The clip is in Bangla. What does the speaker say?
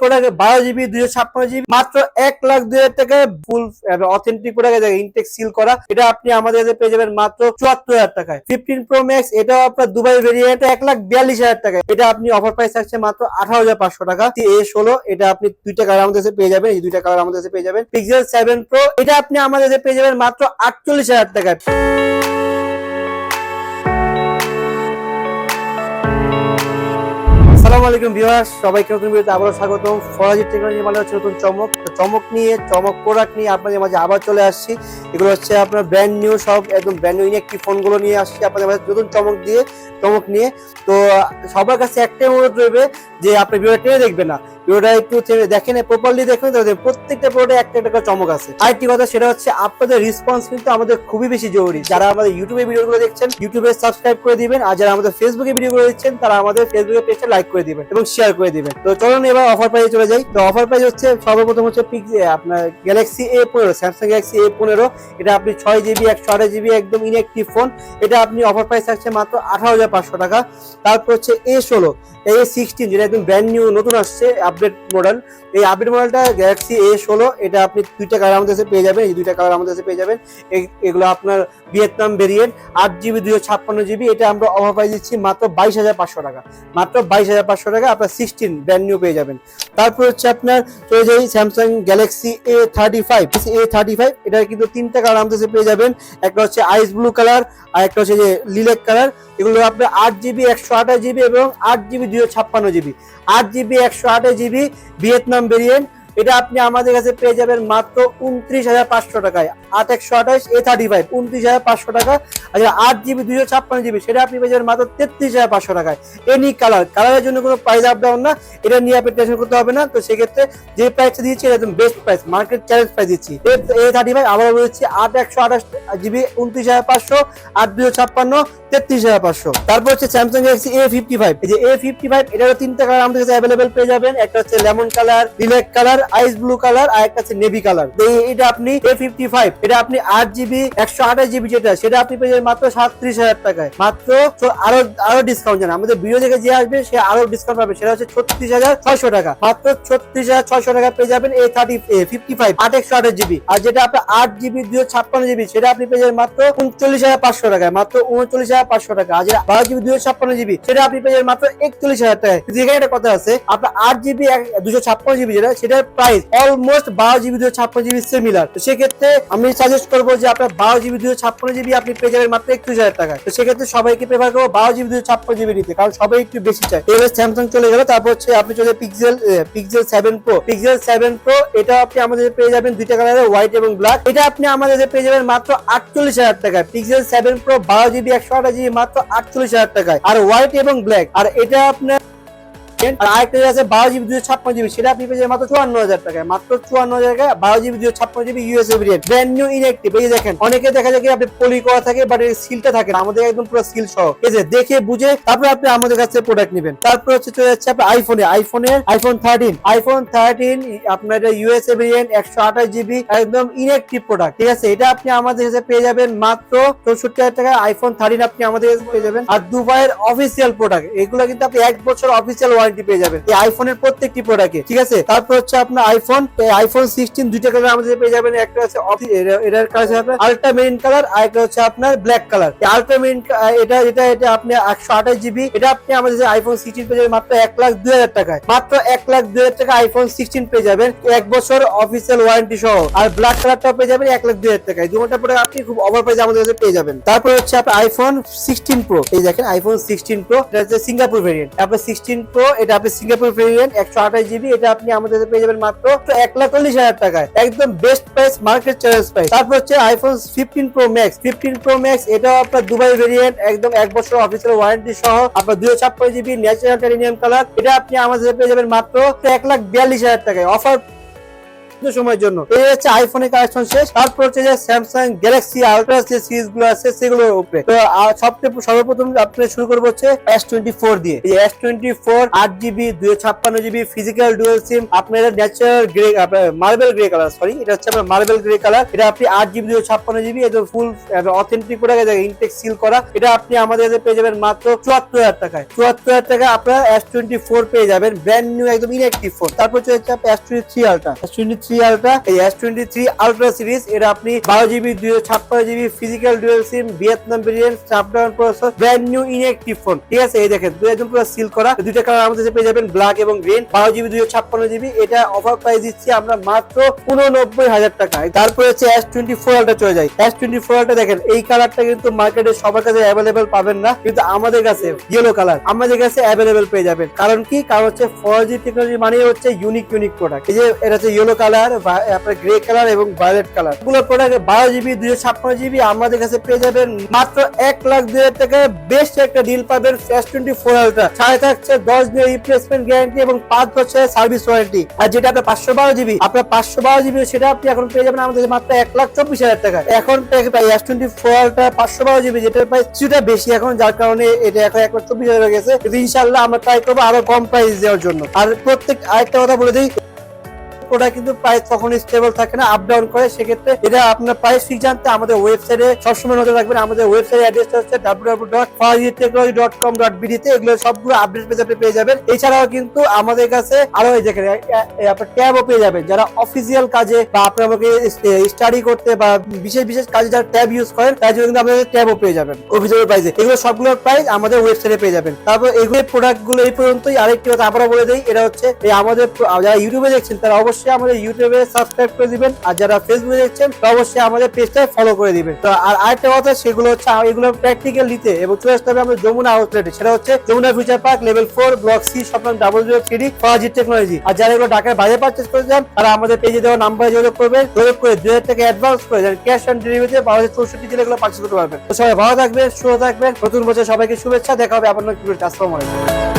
প্রোডাক্ট বারো জিবি ছাপ্পান্ন জিবি মাত্র এক লাখ দুই হাজার টাকায় ইনটেক সিল করা, এটা আপনি আমাদের কাছে পেয়ে যাবেন মাত্র চুয়াত্তর হাজার টাকায়। ফিফটিন প্রো ম্যাক্স এটাও আপনার দুবাই ভেরিয়েন্ট এক লাখ বিয়াল্লিশ হাজার টাকায়। এটা আপনি অফার প্রাইস থাকছে মাত্র আঠারো হাজার পাঁচশো টাকা। এ ষোলো, এটা আপনি দুইটা কালার আমাদের কাছে পেয়ে যাবেন, এই দুইটা কালার আমাদের কাছে পেয়ে যাবেন। পিক্সেল সেভেন প্রো এটা আপনি আমাদের কাছে পেয়ে যাবেন মাত্র আটচল্লিশ হাজার টাকায়। আলাইকুম ভিউয়ার্স, সবাইকে নতুন ভিডিওতে আবারও স্বাগতম। ফরাজি টেকনোলজি মানে হচ্ছে নতুন চমক। তো চমক নিয়ে, চমক প্রোডাক্ট নিয়ে আপনাদের মাঝে আবার চলে আসছি। এগুলো হচ্ছে আপনার ব্র্যান্ড নিউ সব, একদম ব্র্যান্ড নিউ ইনেকটিভ ফোনগুলো নিয়ে আসছি আপনাদের মাঝে নতুন চমক দিয়ে, চমক নিয়ে। তো সবার কাছে একটাই অনুরোধ রইবে যে আপনি বিভাগ টেনে দেখবেন না। ভিডিওটা একটু দেখেন প্রপারলি দেখুন প্রত্যেকটা প্রোডাক্টে একটা একটা চমক আছে। আরেকটি কথা, সেটা হচ্ছে আপনাদের রেসপন্স কিন্তু আমাদের খুবই বেশি জরুরি। যারা আমাদের ইউটিউবে ভিডিওগুলো দেখছেন ইউটিউবে সাবস্ক্রাইব করে দিবেন, আর যারা আমাদের ফেসবুকে ভিডিওগুলো দেখছেন, তারা আমাদের ফেসবুকে পেজটা লাইক করে দিবেন এবং শেয়ার করে দিবেন। তো চলুন এবার অফার প্রাইজে চলে যাই। তো অফার প্রাইস হচ্ছে সর্বপ্রথম হচ্ছে পিক- আপনার গ্যালাক্সি এ পনেরো স্যামসাং গ্যালাক্সি এ পনেরো। এটা আপনি ছয় জিবি একশো আঠাশ জিবি একদম ইনএক্টিভ ফোন এটা আপনি অফার প্রাইস থাকছে মাত্র আঠারো হাজার পাঁচশো টাকা। তারপর হচ্ছে এ ষোলো এ সিক্সটিন যেটা একদম ব্র্যান্ড নিউ নতুন আসছে। আপডেট মডেল এই আপডেট মডেলটা গ্যালাক্সি এ ষোলো, এটা আপনি দুইটা কালার আমাদের কাছে পেয়ে যাবেন, এই দুইটা কালার আমাদের কাছে পেয়ে যাবেন। এগুলো আপনার ভিয়েতনাম ভেরিয়েন্ট আট জিবি দুশো ছাপ্পান্ন জিবি এটা আমরা অফার প্রাইস দিচ্ছি মাত্র বাইশ হাজার পাঁচশো টাকা। মাত্র বাইশ হাজার পাঁচশো টাকা আপনার সিক্সটিন ব্র্যান্ড নিউ পেয়ে যাবেন। তারপর হচ্ছে আপনার চলে যাই Samsung Galaxy A thirty five A thirty five এটা কিন্তু তিনটা কালার আমাদের কাছে পেয়ে যাবেন। একটা হচ্ছে আইস ব্লু কালার আর একটা হচ্ছে যে লিলেক কালার এগুলো আপনার আট জিবি একশো আঠাশ জিবি এবং আট জিবি দুশো ছাপ্পান্ন জিবি আট জিবি একশো আঠাশ জিবি ভিয়েতনাম ভেরিয়েন্ট এটা আপনি আমাদের কাছে পেয়ে যাবেন মাত্র উনত্রিশ হাজার পাঁচশো টাকায়। আট একশো আঠাশ এ থার্টি ফাইভ উনত্রিশ হাজার পাঁচশো টাকা। আচ্ছা আট জিবি দুশো ছাপ্পান্ন জিবি, সেটা আপনি পেয়ে যাবেন মাত্র তেত্রিশ হাজার পাঁচশো টাকায়। এনি কালার কালারের জন্য কোনো প্রাইস আপ ডাউন না। এটা নিয়ে আপনি টেনশন করতে হবে না। তো সেক্ষেত্রে যে প্রাইসটা দিচ্ছি এটা একদম best price market challenge price দিচ্ছি। এ থার্টি ফাইভ আবার বলেছি, আট একশো আঠাশ জিবি, উনত্রিশ হাজার পাঁচশো, আট দুশো ছাপ্পান্ন, তেত্রিশ হাজার পাঁচশো। তারপর হচ্ছে Samsung Galaxy A fifty five যে এ ফিফটি ফাইভ এটারও তিনটা কালার আমাদের কাছে অ্যাভেলেবেল পেয়ে যাবেন। একটা হচ্ছে lemon colour lilac colour ice blue colour আর একটা হচ্ছে নেভি কালার। এটা আপনি এ ফিফটি ফাইভ এটা আপনি আট জিবি একশো আঠাশ জিবি যেটা, সেটা আপনি পেয়ে যাবেন মাত্র সাতত্রিশ হাজার টাকায়। মাত্র আরও আরও ডিসকাউন্ট জানা। আমাদের ভিডিও দেখে যে আসবে, সে আরও ডিসকাউন্ট পাবে। সেটা হচ্ছে ছত্রিশ হাজার ছয়শো টাকা। মাত্র ছত্রিশ হাজার ছয়শো টাকা পেয়ে যাবেন এ থার্টি ফিফটি ফাইভ আট একশো আঠাশ জিবি আর যেটা আপনার আট জিবি দুশো ছাপ্পান্ন জিবি সেটা আপনি পেয়ে যাবেন মাত্র উনচল্লিশ হাজার পাঁচশো টাকায়। মাত্র উনচল্লিশ হাজার পাঁচশো টাকা। আর যেটা বারো জিবি দুশো ছাপ্পান্ন জিবি সেটা আপনি পেয়ে যাবেন মাত্র একচল্লিশ হাজার টাকায়। এখানে একটা কথা আছে, আপনার আট জিবি দুশো ছাপ্পান্ন জিবি যেটা সেটার প্রাইস অলমোস্ট বারো জিবি দুশো ছাপ্পান্ন জিবি সিমিলার তো সেক্ষেত্রে আমি সাজেস্ট করব যে আপনার বারো জিবি দুশো ছাপ্পান্ন জিবি আপনি পেয়ে যাবেন মাত্র একত্রিশ হাজার টাকা। তো সেক্ষেত্রে সবাইকে প্রেফার করব বারো জিবি দুশো ছাপ্পান্ন জিবি নিতে, কারণ সবাই একটু বেশি চায়। এবার স্যামসাং চলে গেল, তারপর হচ্ছে আপনি চলে Pixel Pixel seven Pro Pixel seven Pro এটা আপনি আমাদের পেয়ে যাবেন দুইটা কালারে হোয়াইট এবং ব্ল্যাক এটা আপনি আমাদের পেয়ে যাবেন মাত্র আটচল্লিশ হাজার টাকায়। পিক্সেল সেভেন প্রো বারো জিবি একশো আঠাশ জিবি মাত্র আটচল্লিশ হাজার টাকায়। আর হোয়াইট এবং ব্ল্যাক আর এটা আপনার আর আরেকটা আছে বারো জিবি দুশো ছাপ্পান্ন জিবি, সেটা আপনি পেয়ে যাবেন মাত্র চুয়ান্ন হাজার টাকায় মাত্র চুয়ান্ন হাজার টাকায় বারো জিবি দুশো ছাপ্পান্ন GB USA brand new inactive এই দেখেন, অনেকে দেখা যায় কি আপনি পলি করা থাকে বাট এর সিলটা থাকে না। আমাদের একদম পুরো সিল সহ। এই দেখে বুঝে আপনি আমাদের কাছে প্রোডাক্ট নেবেন। তারপর হচ্ছে চলে যাচ্ছে আইফোনে আইফোন থার্টিন আইফোন থার্টিন আপনার এটা ইউএসএ ভেরিয়েন্ট একশো আঠাশ জিবি, একদম ইনএক্টিভ প্রোডাক্ট ঠিক আছে, এটা আপনি আমাদের কাছে পেয়ে যাবেন মাত্র চৌষট্টি হাজার টাকা। আইফোন থার্টিন আপনি আমাদের কাছে পেয়ে যাবেন। আর দুবাইয়ের অফিসিয়াল প্রোডাক্ট এগুলো কিন্তু আপনি এক বছর অফিসিয়াল ওয়ারেন্টি পেয়ে যাবেন। এই আইফোনের প্রত্যেকটি প্রোডাক্টে ঠিক আছে? তারপর হচ্ছে আপনার আইফোন আইফোন সিক্সটিন দুইটা কালার আমাদের পেয়ে যাবেন। একটা হচ্ছে এটার কালার হচ্ছে আপনার আলট্রা মেরিন কালার আর একটা হচ্ছে আপনার ব্ল্যাক কালার আলট্রা মেরিন এটা এটা এটা আপনি একশো আঠাশ জিবি এটা আপনি আমাদের আইফোন সিক্সটিন পেয়ে যাবেন, মাত্র এক লাখ দুই হাজার টাকায়। মাত্র এক লাখ দুই হাজার টাকা আইফোন সিক্সটিন পেয়ে যাবেন। এক বছর অফিসিয়াল ওয়ারেন্টি সহ। আর ব্ল্যাক কালারটা পেয়ে যাবেন এক লাখ দুই হাজার টাকায়। দুটা প্রোডাক্ট আপনি খুব অফার প্রাইসে আমাদের কাছে পেয়ে যাবেন। তারপর হচ্ছে আপনার আইফোন সিক্সটিন প্রো এই দেখেন আইফোন সিক্সটিন প্রো এটা হচ্ছে সিঙ্গাপুর ভেরিয়েন্ট আপনার সিক্সটিন প্রো এটা আপনি সিঙ্গাপুর ভেরিয়েন্ট একশো আঠাশ জিবি এটা আপনি আমাদের পেয়ে যাবেন মাত্র এক লাখ চল্লিশ হাজার টাকায়। একদম best price market choice price তারপর হচ্ছে iPhone fifteen Pro Max fifteen Pro Max এটাও আপনার দুবাই ভেরিয়েন্ট একদম এক বছর অফিসের ওয়ারেন্টি সহ। আপনার দুশো ছাপ্পান্ন জিবি ন্যাচারাল টেলিনিয়াম কালার এটা আপনি আমাদের পেয়ে যাবেন মাত্র এক লাখ বিয়াল্লিশ হাজার টাকায়। অফার সময়ের জন্য। এই হচ্ছে আইফোনের কালেকশন শেষ। তারপর হচ্ছে যে স্যামসাং গ্যালাক্সি আলট্রা যে সিরিজগুলো আছে, সেগুলোর উপরে। তো সবচেয়ে সর্বপ্রথম আপনি শুরু করব হচ্ছে এস টোয়েন্টি ফোর দিয়ে। এই এস টোয়েন্টি ফোর আট জিবি দুই ছাপ্পান্ন জিবি ফিজিক্যাল ডুয়েল সিম আপনার natural grey marble grey colour sorry এটা হচ্ছে আপনার মার্বেল গ্রে কালার এটা আপনি আট জিবি দুই ছাপ্পান্ন জিবি এটা full authentic product intact seal করা, এটা আপনি আমাদের কাছে পেয়ে যাবেন মাত্র চুয়াত্তর হাজার টাকায়। চুয়াত্তর হাজার টাকা আপনারা এস টোয়েন্টি ফোর পেয়ে যাবেন ব্র্যান্ড নিউ একদম ইনএক্টিভ ফোন তারপর হচ্ছে S twenty three ultra S twenty হচ্ছে এস টোয়েন্টি ফোর চলে যায়। এস টোয়েন্টি ফোর দেখেন, এই কালারটা কিন্তু মার্কেটে সবার কাছে অ্যাভেলেবেল পাবেন না, কিন্তু আমাদের কাছে ইয়েলো কালার আমাদের কাছে অ্যাভেলেবেল পেয়ে যাবেন। কারণ কি? কারণ হচ্ছে ফোর জি টেকনোলজি মানে হচ্ছে ইউনিক ইউনিক প্রোডাক্ট এই যে, এটা হচ্ছে ইয়েলো কালার আপনার গ্রে কালার এবং ভায়োলেট কালারগুলো প্রোডাক্ট বারো জিবি দুইশো ছাপ্পান্ন জিবি আমাদের কাছে পেয়ে যাবেন মাত্র এক লাখ দুই হাজার টাকায় বেস্ট একটা ডিল পাবেন এস টোয়েন্টি ফোর আলটা সাথে থাকছে দশ দিনের রিপ্লেসমেন্ট গ্যারান্টি এবং পাঁচ বছরের সার্ভিস ওয়ারেন্টি আর যেটা আপনার পাঁচশো বারো জিবি আপনার পাঁচশো বারো জিবি সেটা আপনি এখন পেয়ে যাবেন আমাদের মাত্র এক লাখ চব্বিশ হাজার টাকা। এখন এস টোয়েন্টি ফোর আলটা পাঁচশো বারো জিবি যেটা প্রাইস কিছুটা বেশি এখন, যার কারণে এটা এখন এক লাখ চব্বিশ হাজার গেছে। কিন্তু ইনশাল্লাহ আমরা ট্রাই করব আরও কম প্রাইস দেওয়ার জন্য। আর প্রত্যেক আরেকটা কথা বলে দিই ওটা কিন্তু প্রাইস কখনো স্টেবল থাকে না আপ ডাউন করে। সেক্ষেত্রে এটা আপনার প্রাইস ঠিক জানতে আমাদের ওয়েবসাইটে সবসময় নজর রাখবেন। আমাদের ওয়েবসাইট অ্যাড্রেসটা হচ্ছে www.technology.com.bd তে এগুলো সবগুলো আপডেট পেজ পেয়ে যাবেন। এছাড়াও কিন্তু আমাদের কাছে আরও এই দেখেন আপনার ট্যাবও পেয়ে যাবেন। যারা অফিসিয়াল কাজে বা আপনি আমাকে স্টাডি করতে বা বিশেষ বিশেষ কাজে যারা ট্যাব ইউজ করেন, তার জন্য কিন্তু আমাদের ট্যাবও পেয়ে যাবেন। অফিসিয়াল প্রাইসে এগুলো সবগুলোর প্রাইস আমাদের ওয়েবসাইটে পেয়ে যাবেন। তারপর এগুলো প্রোডাক্টগুলো এই পর্যন্তই আরেকটি কথা আবারও বলে দিই, এটা হচ্ছে আমাদের যারা ইউটিউবে দেখছেন, তারা অবশ্যই আমাদের ইউটিউবে সাবস্ক্রাইব করে দিবেন। আর যারা ফেসবুকে দেখছেন অবশ্যই আমাদের পেজটা ফলো করে দিবেন। তো আর আরেকটা কথা, সেগুলো হচ্ছে, এগুলো প্র্যাকটিক্যাল নিতে এবং চলে আসতে হবে আমাদের যমুনা আউটলেটে সেটা হচ্ছে Jamuna future park level four block C Shwapno double zero three Faraji technology আর যারা এগুলো ঢাকার বাইরে পারচেস করে যান তারা আমাদের পেজে দেওয়া নাম্বারে যোগাযোগ করবেন। যোগাযোগ করে হাজার টাকা অ্যাডভান্স করে যান ক্যাশ অন ডেলিভারিতে বারোশো চৌষট্টি জেলে এগুলো পারচেস করতে পারবেন। তো সবাই ভালো থাকবেন, সুস্থ থাকবেন। নতুন বছর সবাইকে শুভেচ্ছা, দেখা হবে আপনার আসসালামু আলাইকুম।